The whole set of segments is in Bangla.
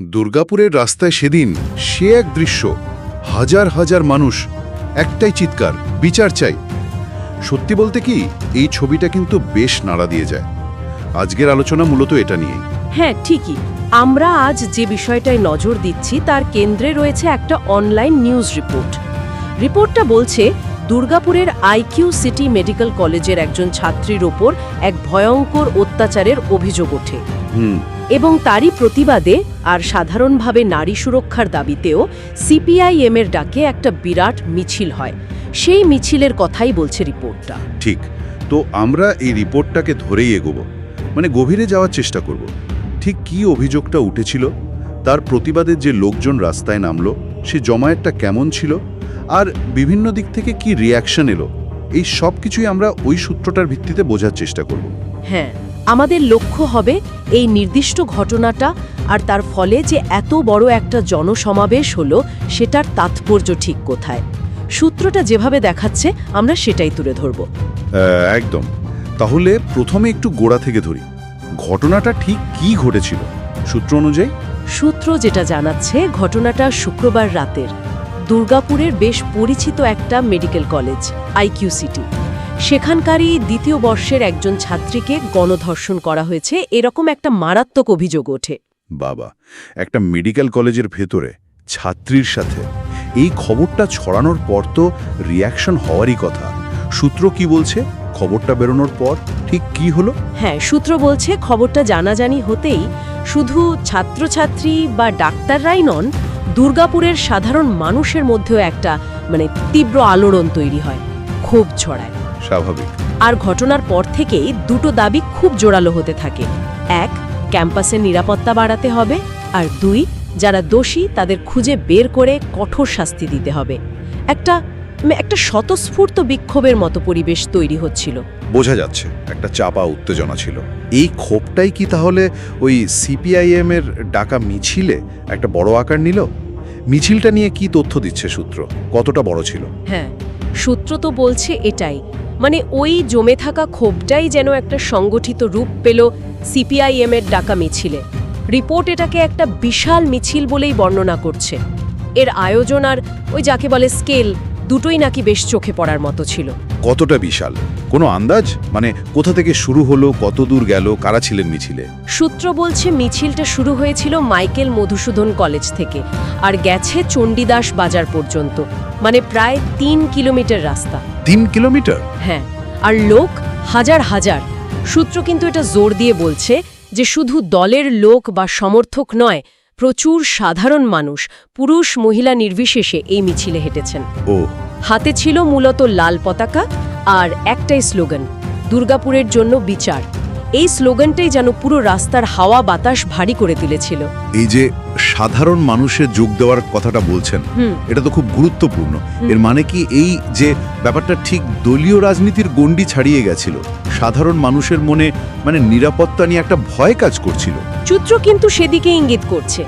দুর্গাপুরের রাস্তায় সেদিন সে এক দৃশ্য। হাজার হাজার মানুষ, একটাই চিৎকার, বিচার চাই। সত্যি বলতে কি, এই ছবিটা কিন্তু বেশ নাড়া দিয়ে যায়। আজকের আলোচনা মূলত এটা নিয়ে হ্যাঁ ঠিকই। আমরা আজ যে বিষয়টায় নজর দিচ্ছি, তার কেন্দ্রে রয়েছে একটা অনলাইন নিউজ রিপোর্ট। রিপোর্টটা বলছে দুর্গাপুরের আইকিউ সিটি মেডিকেল কলেজের একজন ছাত্রীর ওপর এক ভয়ঙ্কর অত্যাচারের অভিযোগ ওঠে। এবং তারই প্রতিবাদে আর সাধারণভাবে নারী সুরক্ষার দাবিতেও সিপিআইএম এর ডাকে একটা বিরাট মিছিল হয়। সেই মিছিলের কথাই বলছে রিপোর্টটা। ঠিক। তো আমরা এই রিপোর্টটাকে ধরেই এগোবো। মানে গভীরে যাওয়ার চেষ্টা করব। ঠিক কি অভিযোগটা উঠেছিল? তার প্রতিবাদের যে লোকজন রাস্তায় নামলো সে জমায়েতটা কেমন ছিল? আর বিভিন্ন দিক থেকে কি রিয়াকশন এলো এই সব কিছুই আমরা ওই সূত্রটার ভিত্তিতে বোঝার চেষ্টা করব। হ্যাঁ আমাদের লক্ষ্য হবে এই নির্দিষ্ট ঘটনাটা আর তার ফলে যে এত বড় একটা জনসমাবেশ হলো সেটার তাৎপর্য ঠিক কোথায়? সূত্রটা যেভাবে দেখাচ্ছে আমরা সেটাই তুলে ধরব। একদম। তাহলে প্রথমে একটু গোড়া থেকে ধরি। ঘটনাটা ঠিক কি ঘটেছিল? সূত্র অনুযায়ী? সূত্র যেটা জানাচ্ছে ঘটনাটা শুক্রবার রাতের। দুর্গাপুরের বেশ পরিচিত একটা মেডিকেল কলেজ আইকিউ সিটি সেখানকারই দ্বিতীয় বর্ষের একজন ছাত্রীকে গণধর্ষণ করা হয়েছে। এরকম একটা মারাত্মক অভিযোগ ওঠে। বাবা একটা মেডিকেল কলেজের ভেতরে ছাত্রীর সাথে। এই খবরটা ছড়ানোর পর তো রিয়াকশন হওয়ারই কথা। সূত্র কি বলছে? খবরটা বেরোনোর পর ঠিক কি হলো? হ্যাঁ সূত্র বলছে খবরটা জানাজানি হতেই শুধু ছাত্রছাত্রী বা ডাক্তাররাই নন দুর্গাপুরের সাধারণ মানুষের মধ্যেও একটা মানে তীব্র আলোড়ন তৈরি হয় ক্ষোভ ছড়ায়। স্বাভাবিক। আর ঘটনার পর থেকেই দুটো দাবি খুব জোরালো হতে থাকে। এক ক্যাম্পাসের নিরাপত্তা বাড়াতে হবে আর দুই যারা দোষী তাদের খুঁজে বের করে কঠোর শাস্তি দিতে হবে। একটা একটা স্বতঃস্ফূর্ত বিক্ষোভের মতো পরিবেশ তৈরি হচ্ছিল। বোঝা যাচ্ছে একটা চাপা উত্তেজনা ছিল। এই ক্ষোভটাই কি তাহলে ওই সিপিআইএম এর ডাকা মিছিলে একটা বড় আকার নিল? মিছিলটা নিয়ে কি তথ্য দিচ্ছে সূত্র? কতটা বড় ছিল? হ্যাঁ সূত্র তো বলছে এটাই। মানে ওই জমে থাকা ক্ষোভটাই যেন একটা সংগঠিত রূপ পেল সিপিআইএম এর ডাকা মিছিলে। রিপোর্ট এটাকে একটা বিশাল মিছিল বলেই বর্ণনা করছে। এর আয়োজন আর ওই যাকে বলে স্কেল দুটোই নাকি বেশ চোখে পড়ার মতো ছিল। কতটা বিশাল? কোনো আন্দাজ? মানে কোথা থেকে শুরু হলো কত দূর গেল কারা ছিলেন মিছিলে? সূত্র বলছে মিছিলটা শুরু হয়েছিল মাইকেল মধুসূদন কলেজ থেকে আর গেছে চণ্ডীদাস বাজার পর্যন্ত। মানে প্রায় তিন কিলোমিটার রাস্তা। তিন কিলোমিটার? হ্যাঁ আর লোক হাজার হাজার। সূত্র কিন্তু এটা জোর দিয়ে বলছে যে শুধু দলের লোক বা সমর্থক নয় প্রচুর সাধারণ মানুষ পুরুষ মহিলা নির্বিশেষে এই মিছিলে হেঁটেছেন। ও। হাতে ছিল মূলত লাল পতাকা আর একটাই স্লোগান দুর্গাপুরের জন্য বিচার। এই স্লোগানটাই যেন পুরো রাস্তার হাওয়া বাতাস ভারী করে তুলেছিল। এই যে সাধারণ মানুষের যোগ দেওয়ার কথাটা বলছেন এটা তো খুব গুরুত্বপূর্ণ। এর মানে কি এই যে ব্যাপারটা ঠিক দলীয় রাজনীতির গণ্ডি ছাড়িয়ে গেছিল সাধারণ মানুষের মনে মানে নিরাপত্তা নিয়ে একটা ভয় কাজ করছিল। সূত্র কিন্তু সেদিকে ইঙ্গিত করছে।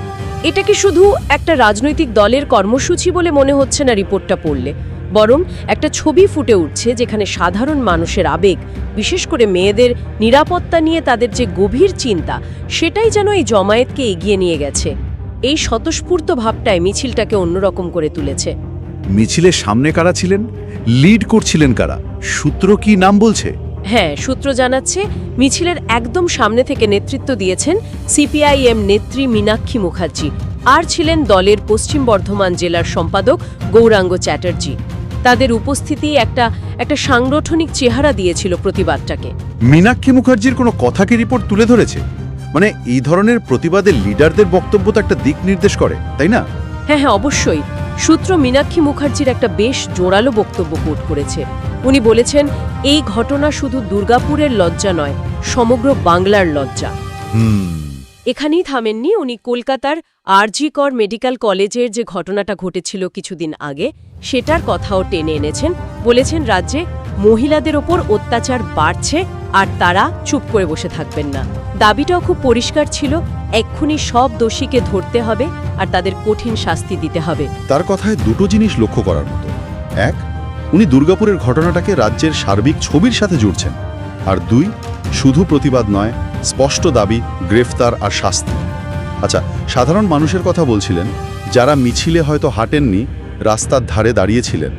এটাকে শুধু একটা রাজনৈতিক দলের কর্মসূচি বলে মনে হচ্ছে না রিপোর্টটা পড়লে? বরং একটা ছবি ফুটে উঠছে যেখানে সাধারণ মানুষের আবেগ বিশেষ করে মেয়েদের নিরাপত্তা নিয়ে তাদের যে গভীর চিন্তা সেটাই যেন এই জমায়েতকে এগিয়ে নিয়ে গেছে। এই স্বতঃস্ফূর্ত ভাবটায় মিছিলটাকে অন্যরকম করে তুলেছে। মিছিলের সামনে কারা ছিলেন? লিড করছিলেন কারা? সূত্র কি নাম বলছে? হ্যাঁ সূত্র জানাচ্ছে মিছিলের একদম সামনে থেকে নেতৃত্ব দিয়েছেন সিপিআইএম নেত্রী মীনাক্ষী মুখার্জি। আর ছিলেন দলের পশ্চিম বর্ধমান জেলার সম্পাদক গৌরাঙ্গ চ্যাটার্জি। তাদের উপস্থিতি একটা একটা সাংগঠনিক চেহারা দিয়েছিল প্রতিবাদটাকে। মীনাক্ষী মুখার্জির কোনো কথাকে রিপোর্ট তুলে ধরেছে? মানে এই ধরনের প্রতিবাদের লিডারদের বক্তব্য তো একটা দিক নির্দেশ করে তাই না? হ্যাঁ হ্যাঁ অবশ্যই। সূত্র মীনাক্ষী মুখার্জির একটা বেশ জোরালো বক্তব্য কোট করেছে। উনি বলেছেন এই ঘটনা শুধু দুর্গাপুরের লজ্জা নয় সমগ্র বাংলার লজ্জা। হুম। এখানেই থামেননি। উনি কলকাতার আরজি কর মেডিকেল কলেজের যে ঘটনাটা ঘটেছিল কিছুদিন আগে, সেটার কথাও টেনে এনেছেন। বলেছেন, রাজ্যে মহিলাদের ওপর অত্যাচার বাড়ছে আর তারা চুপ করে বসে থাকবেন না। দাবিটাও খুব পরিষ্কার ছিল, এক্ষুনি সব দোষীকে ধরতে হবে আর তাদের কঠিন শাস্তি দিতে হবে। তার কথায় দুটো জিনিস লক্ষ্য করার মতো। এক, উনি দুর্গাপুরের ঘটনাটাকে রাজ্যের সার্বিক ছবির সাথে জুড়ছেন। আর দুই, শুধু প্রতিবাদ নয়, স্পষ্ট দাবি, গ্রেফতার আর শাস্তি। আচ্ছা সাধারণ মানুষের কথা বলছিলেন, যারা মিছিলে হয়তো হাঁটেননি, রাস্তার ধারে দাঁড়িয়েছিলেন,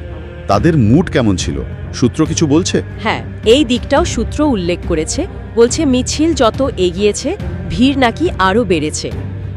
তাদের মুড কেমন ছিল? সূত্র কিছু বলছে? হ্যাঁ এই দিকটাও সূত্র উল্লেখ করেছে। বলছে মিছিল যত এগিয়েছে, ভিড় নাকি আরও বেড়েছে।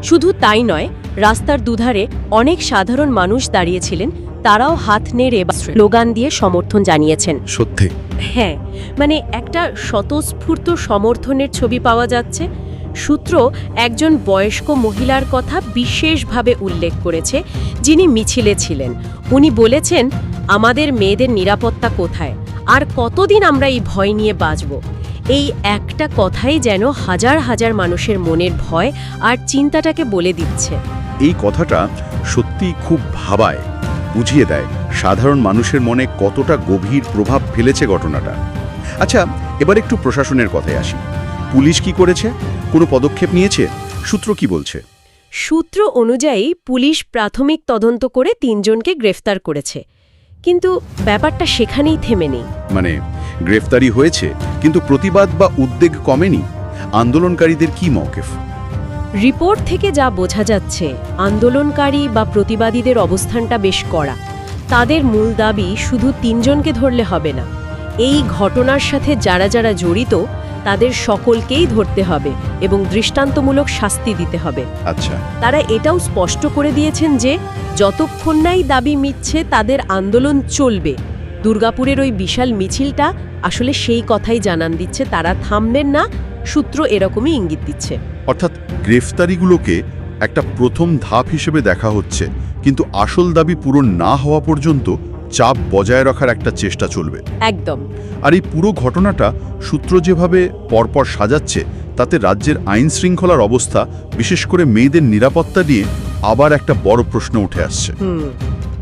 শুধু তাই নয়, রাস্তার দুধারে অনেক সাধারণ মানুষ দাঁড়িয়েছিলেন তারাও হাত নেড়ে বা স্লোগান দিয়ে সমর্থন জানিয়েছেন। সত্যি? হ্যাঁ মানে একটা স্বতঃস্ফূর্ত সমর্থনের ছবি পাওয়া যাচ্ছে। সূত্র একজন বয়স্ক মহিলার কথা বিশেষভাবে উল্লেখ করেছে যিনি মিছিলে ছিলেন। উনি বলেছেন আমাদের মেয়েদের নিরাপত্তা কোথায়? আর কতদিন আমরা এই ভয় নিয়ে বাঁচব? এই একটা কথাই যেন হাজার হাজার মানুষের মনের ভয় আর চিন্তাটাকে বলে দিচ্ছে। এই কথাটা সত্যি খুব ভাবায়। বুঝিয়ে দেয় সাধারণ মানুষের মনে কতটা গভীর প্রভাব ফেলেছে ঘটনাটা। আচ্ছা এবার একটু প্রশাসনের কথায় আসি। পুলিশ কি করেছে? কোনো পদক্ষেপ নিয়েছে? সূত্র কি বলছে? সূত্র অনুযায়ী পুলিশ প্রাথমিক তদন্ত করে তিনজনকে গ্রেফতার করেছে। কিন্তু ব্যাপারটা সেখানেই থেমে নেই। মানে গ্রেফতারি হয়েছে কিন্তু প্রতিবাদ বা উদ্বেগ কমেনি? আন্দোলনকারীদের কি মৌকেফ রিপোর্ট থেকে যা বোঝা যাচ্ছে আন্দোলনকারী বা প্রতিবাদীদের অবস্থানটা বেশ কড়া। তাদের মূল দাবি শুধু তিনজনকে ধরলে হবে না। এই ঘটনার সাথে যারা যারা জড়িত তাদের সকলকেই ধরতে হবে এবং দৃষ্টান্তমূলক শাস্তি দিতে হবে। আচ্ছা। তারা এটাও স্পষ্ট করে দিয়েছেন যে যতক্ষণ নাই দাবি মিটছে তাদের আন্দোলন চলবে। দুর্গাপুরের ওই বিশাল মিছিলটা আসলে সেই কথাই জানান দিচ্ছে তারা থামবেন না সূত্র এরকমই ইঙ্গিত দিচ্ছে। অর্থাৎ গ্রেফতারিগুলোকে একটা প্রথম ধাপ হিসেবে দেখা হচ্ছে কিন্তু আসল দাবি পূরণ না হওয়া পর্যন্ত চাপ বজায় রাখার একটা চেষ্টা চলবে। একদম। আর এই পুরো ঘটনাটা সূত্র যেভাবে পরপর সাজাচ্ছে তাতে রাজ্যের আইন শৃঙ্খলার অবস্থা বিশেষ করে মেয়েদের নিরাপত্তা নিয়ে আবার একটা বড় প্রশ্ন উঠে আসছে।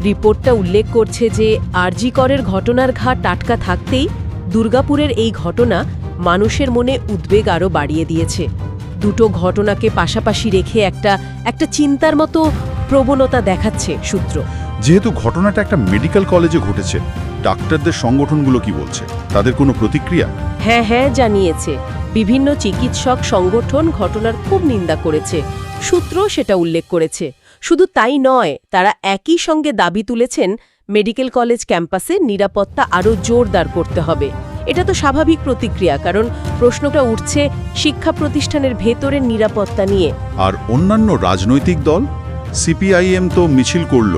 রিপোর্টটা উল্লেখ করছে যে আরজি করের ঘটনার ঘা টাটকা থাকতেই দুর্গাপুরের এই ঘটনা মানুষের মনে উদ্বেগ আরও বাড়িয়ে দিয়েছে। দুটো ঘটনাকে পাশাপাশি রেখে একটা একটা চিন্তার মতো প্রবণতা দেখাচ্ছে সূত্র। যেহেতু ঘটনাটা একটা মেডিকেল কলেজে ঘটেছে ডাক্তারদের সংগঠনগুলো কি বলছে? তাদের কোনো প্রতিক্রিয়া? হ্যাঁ হ্যাঁ জানিয়েছে। বিভিন্ন চিকিৎসক সংগঠন ঘটনার খুব নিন্দা করেছে। সূত্র সেটা উল্লেখ করেছে। শুধু তাই নয় তারা একই সঙ্গে দাবি তুলেছেন মেডিকেল কলেজ ক্যাম্পাসে নিরাপত্তা আরও জোরদার করতে হবে। এটা তো স্বাভাবিক প্রতিক্রিয়া কারণ প্রশ্নটা উঠছে শিক্ষা প্রতিষ্ঠানের ভেতরের নিরাপত্তা নিয়ে। আর অন্যান্য রাজনৈতিক দল? সিপিআইএম তো মিছিল করল।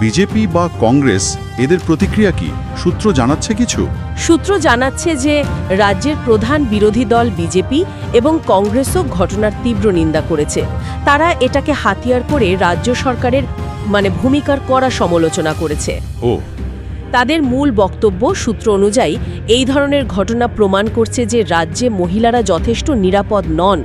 বিজেপি বা কংগ্রেস এদের প্রতিক্রিয়া কি? সূত্র জানাচ্ছে কিছু? সূত্র জানাচ্ছে যে রাজ্যের প্রধান বিরোধী দল বিজেপি এবং কংগ্রেসও ঘটনার তীব্র নিন্দা করেছে। তারা এটাকে হাতিয়ার করে রাজ্য সরকারের মানে ভূমিকার কড়া সমালোচনা করেছে। ও তাদের মূল বক্তব্য সূত্র অনুযায়ী, এই ধরনের ঘটনা প্রমাণ করছে যে রাজ্যে মহিলারা যথেষ্ট নিরাপদ নন।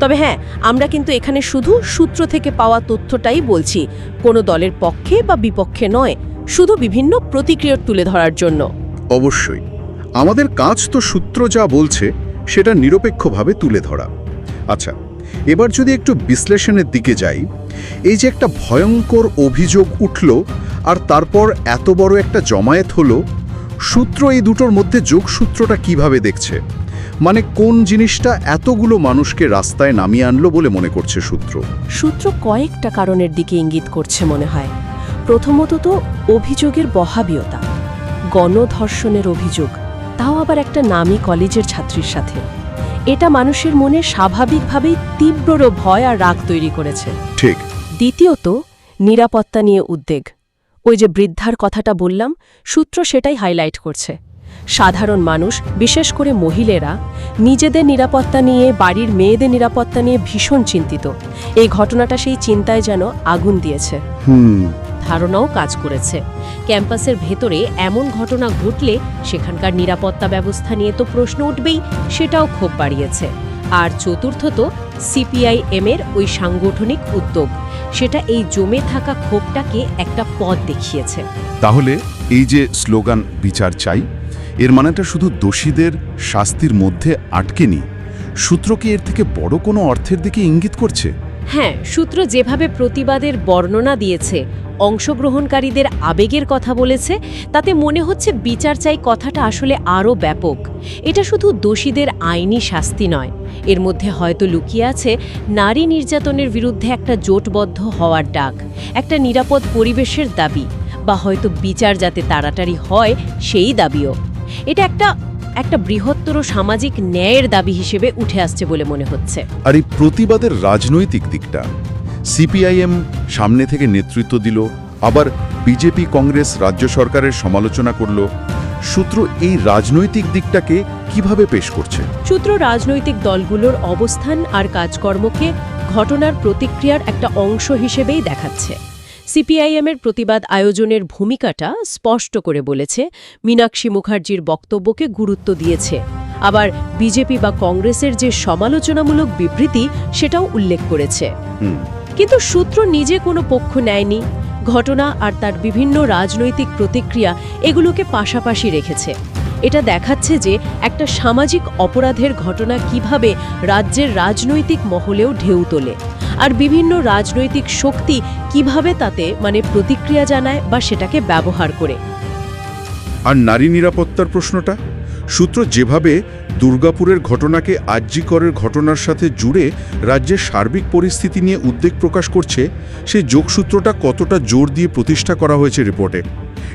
তবে হ্যাঁ আমরা কিন্তু এখানে শুধু সূত্র থেকে পাওয়া তথ্যটাই বলছি, কোনো দলের পক্ষে বা বিপক্ষে নয়, শুধু বিভিন্ন প্রতিক্রিয়া তুলে ধরার জন্য। অবশ্যই। আমাদের কাজ তো সূত্র যা বলছে, সেটা নিরপেক্ষভাবে তুলে ধরা। আচ্ছা এবার যদি একটু বিশ্লেষণের দিকে যাই, এই যে একটা ভয়ঙ্কর অভিযোগ উঠল আর তারপর এত বড় একটা জমায়েত হলো, সূত্র এই দুটোর মধ্যে যোগসূত্রটা কীভাবে দেখছে? মানে কোন জিনিসটা এতগুলো মানুষকে রাস্তায় নামিয়ে আনলো বলে মনে করছে সূত্র? সূত্র কয়েকটা কারণের দিকে ইঙ্গিত করছে মনে হয়। প্রথমত তো অভিযোগের বহাবীয়তা, গণধর্ষণের অভিযোগ, তাও আবার একটা নামী কলেজের ছাত্রীর সাথে। এটা মানুষের মনে স্বাভাবিকভাবেই তীব্র ভয় আর রাগ তৈরি করেছে। ঠিক। দ্বিতীয়ত নিরাপত্তা নিয়ে উদ্বেগ। ওই যে বৃদ্ধার কথাটা বললাম সূত্র সেটাই হাইলাইট করছে। সাধারণ মানুষ বিশেষ করে মহিলারা নিজেদের নিরাপত্তা নিয়ে বাড়ির মেয়েদের নিরাপত্তা নিয়ে ভীষণ চিন্তিত। এই ঘটনাটা সেই চিন্তায় যেন আগুন দিয়েছে। হুম। ধারণাও কাজ করেছে। ক্যাম্পাসের ভেতরে এমন ঘটনা ঘটলে সেখানকার নিরাপত্তা ব্যবস্থা নিয়ে তো প্রশ্ন উঠবেই, সেটাও ক্ষোভ বাড়িয়েছে। আর চতুর্থত, সিপিআইএম এর ওই সাংগঠনিক উদ্যোগ, সেটা এই জমে থাকা ক্ষোভটাকে একটা পথ দেখিয়েছে। তাহলে এই যে স্লোগান, বিচার চাই এর মানেটা শুধু দোষীদের শাস্তির মধ্যে আটকে নি সূত্র কি এর থেকে বড় কোনো অর্থের দিকে ইঙ্গিত করছে? হ্যাঁ সূত্র যেভাবে প্রতিবাদের বর্ণনা দিয়েছে, অংশগ্রহণকারীদের আবেগের কথা বলেছে, তাতে মনে হচ্ছে বিচার চাই কথাটা আসলে আরও ব্যাপক। এটা শুধু দোষীদের আইনি শাস্তি নয়। এর মধ্যে হয়তো লুকিয়ে আছে নারী নির্যাতনের বিরুদ্ধে একটা জোটবদ্ধ হওয়ার ডাক, একটা নিরাপদ পরিবেশের দাবি, বা হয়তো বিচার যাতে তাড়াতাড়ি হয় সেই দাবিও। এটা একটা একটা বৃহত্তর সামাজিক ন্যায়ের দাবি হিসেবে উঠে আসছে বলে মনে হচ্ছে। আর এই প্রতিবাদের রাজনৈতিক দিকটা সিপিআইএম সামনে থেকে নেতৃত্ব দিল আবার বিজেপি কংগ্রেস রাজ্য সরকারের সমালোচনা করল। সূত্র এই রাজনৈতিক দিকটাকে কীভাবে পেশ করছে? সূত্র রাজনৈতিক দলগুলোর অবস্থান আর কাজকর্মকে ঘটনার প্রতিক্রিয়ার একটা অংশ হিসেবেই দেখাচ্ছে। সিপিআইএমের প্রতিবাদ আয়োজনের ভূমিকাটা স্পষ্ট করে বলেছে মীনাক্ষী মুখার্জির বক্তব্যকে গুরুত্ব দিয়েছে। আবার বিজেপি বা কংগ্রেসের যে সমালোচনামূলক বিবৃতি সেটাও উল্লেখ করেছে। কিন্তু সূত্র নিজে কোনো পক্ষ নেয়নি। ঘটনা আর তার বিভিন্ন রাজনৈতিক প্রতিক্রিয়া এগুলোকে পাশাপাশি রেখেছে। এটা দেখাচ্ছে যে একটা সামাজিক অপরাধের ঘটনা কীভাবে রাজ্যের রাজনৈতিক মহলেও ঢেউ তোলে। আর বিভিন্ন রাজনৈতিক শক্তি কীভাবে তাতে মানে প্রতিক্রিয়া জানায় বা সেটাকে ব্যবহার করে। আর নারী নিরাপত্তার প্রশ্নটা? সূত্র যেভাবে দুর্গাপুরের ঘটনাকে আর্যিকরের ঘটনার সাথে জুড়ে রাজ্যের সার্বিক পরিস্থিতি নিয়ে উদ্বেগ প্রকাশ করছে সেই যোগসূত্রটা কতটা জোর দিয়ে প্রতিষ্ঠা করা হয়েছে রিপোর্টে?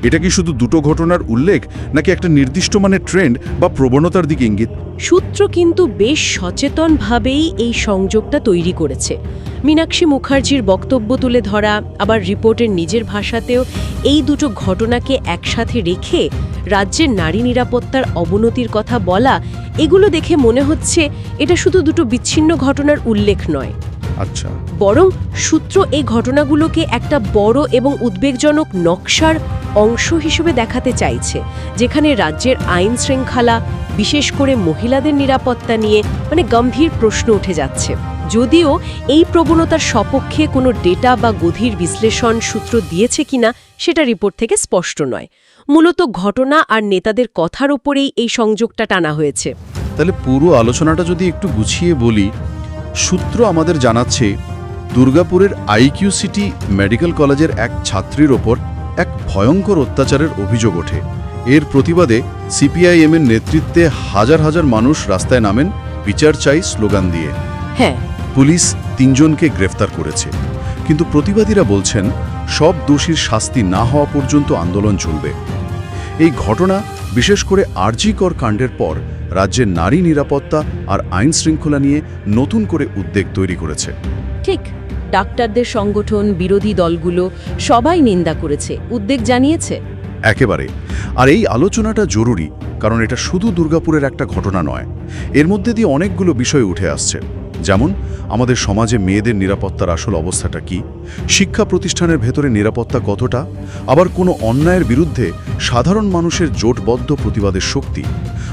এটা কি শুধু দুটো ঘটনার উল্লেখ নাকি একটা নির্দিষ্ট মানের ট্রেন্ড বা প্রবণতার দিকে ইঙ্গিত? সূত্র কিন্তু বেশ সচেতনভাবেই এই সংযোগটা তৈরি করেছে। মীনাক্ষী মুখার্জির বক্তব্য তুলে ধরা আবার রিপোর্টের নিজের ভাষাতেও এই দুটো ঘটনাকে একসাথে রেখে রাজ্যের নারী নিরাপত্তার অবনতির কথা বলা এগুলো দেখে মনে হচ্ছে এটা শুধু দুটো বিচ্ছিন্ন ঘটনার উল্লেখ নয়। আচ্ছা। বরং সূত্র এই ঘটনাগুলোকে একটা বড় এবং উদ্বেগজনক নকশার অংশ হিসেবে দেখাতে চাইছে যেখানে রাজ্যের আইন শৃঙ্খলা বিশেষ করে মহিলাদের নিরাপত্তা নিয়ে মানে গম্ভীর প্রশ্ন উঠে যাচ্ছে। যদিও এই প্রবণতার সপক্ষে কোনো ডেটা বা গভীর বিশ্লেষণ সূত্র দিয়েছে কিনা সেটা রিপোর্ট থেকে স্পষ্ট নয়। মূলত ঘটনা আর নেতাদের কথার ওপরেই এই সংযোগটা টানা হয়েছে। তাহলে পুরো আলোচনাটা যদি একটু গুছিয়ে বলি সূত্র আমাদের জানাচ্ছে দুর্গাপুরের আইকিউ সিটি মেডিকেল কলেজের এক ছাত্রীর ওপর এক ভয়ঙ্কর অত্যাচারের অভিযোগ ওঠে। এর প্রতিবাদে সিপিআইএমের নেতৃত্বে হাজার হাজার মানুষ রাস্তায় নামেন বিচার চাই স্লোগান দিয়ে। হ্যাঁ পুলিশ তিনজনকে গ্রেফতার করেছে। কিন্তু প্রতিবাদীরা বলছেন সব দোষীর শাস্তি না হওয়া পর্যন্ত আন্দোলন চলবে। এই ঘটনা বিশেষ করে আরজিকর কাণ্ডের পর রাজ্যের নারী নিরাপত্তা আর আইন শৃঙ্খলা নিয়ে নতুন করে উদ্বেগ তৈরি করেছে। ঠিক ডাক্তারদের সংগঠন বিরোধী দলগুলো সবাই নিন্দা করেছে উদ্বেগ জানিয়েছে। একেবারে। আর এই আলোচনাটা জরুরি কারণ এটা শুধু দুর্গাপুরের একটা ঘটনা নয়। এর মধ্যে দিয়ে অনেকগুলো বিষয় উঠে আসছে। যেমন আমাদের সমাজে মেয়েদের নিরাপত্তার আসল অবস্থাটা কি? শিক্ষা প্রতিষ্ঠানের ভেতরে নিরাপত্তা কতটা? আবার কোনো অন্যায়ের বিরুদ্ধে সাধারণ মানুষের জোটবদ্ধ প্রতিবাদের শক্তি?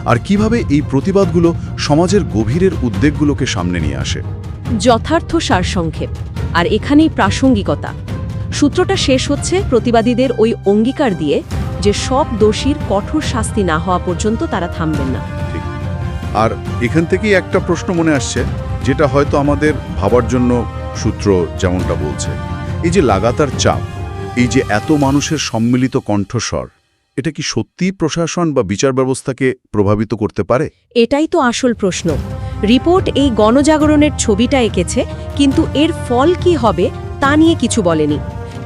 আর কীভাবে এই প্রতিবাদগুলো সমাজের গভীরের উদ্বেগগুলোকে সামনে নিয়ে আসে? যথার্থ সারসংক্ষেপ। আর এখানেই প্রাসঙ্গিকতা। সূত্রটা শেষ হচ্ছে প্রতিবাদীদের ওই অঙ্গীকার দিয়ে যে সব দোষীর কঠোর শাস্তি না হওয়া পর্যন্ত তারা থামবেন না। আর এখান থেকেই একটা প্রশ্ন মনে আসছে। যেটা হয়তো আমাদের ভাবার জন্য সূত্র যেমনটা বলছে। এই যে লাগাতার চাপ, এই যে এত মানুষের সম্মিলিত কণ্ঠস্বর, এটা কি সত্যিই প্রশাসন বা বিচার ব্যবস্থাকে প্রভাবিত করতে পারে? এটাই তো আসল প্রশ্ন। রিপোর্ট এই গণজাগরণের ছবিটা এঁকেছে, কিন্তু এর ফল কি হবে তা নিয়ে কিছু বলেনি।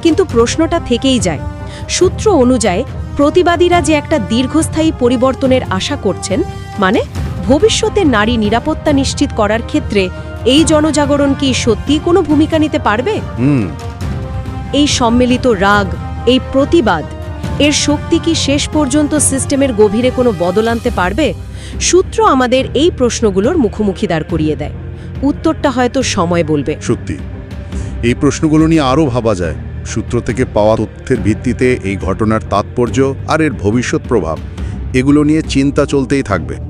কিন্তু প্রশ্নটা থেকেই যায়। সূত্র অনুযায়ী প্রতিবাদীরা যে একটা দীর্ঘস্থায়ী পরিবর্তনের আশা করছেন মানে ভবিষ্যতে নারী নিরাপত্তা নিশ্চিত করার ক্ষেত্রে এই জনজাগরণ কি সত্যিই কোনো ভূমিকা নিতে পারবে? এই সম্মিলিত রাগ এই প্রতিবাদ এর শক্তি কি শেষ পর্যন্ত সিস্টেমের গভীরে কোনো বদল আনতে পারবে? সূত্র আমাদের এই প্রশ্নগুলোর মুখোমুখি দাঁড় করিয়ে দেয়। উত্তরটা হয়তো সময় বলবে। সত্যি। এই প্রশ্নগুলো নিয়ে আরও ভাবা যায়। সূত্র থেকে পাওয়া তথ্যের ভিত্তিতে এই ঘটনার তাৎপর্য আর এর ভবিষ্যৎ প্রভাব, এগুলো নিয়ে চিন্তা চলতেই থাকবে।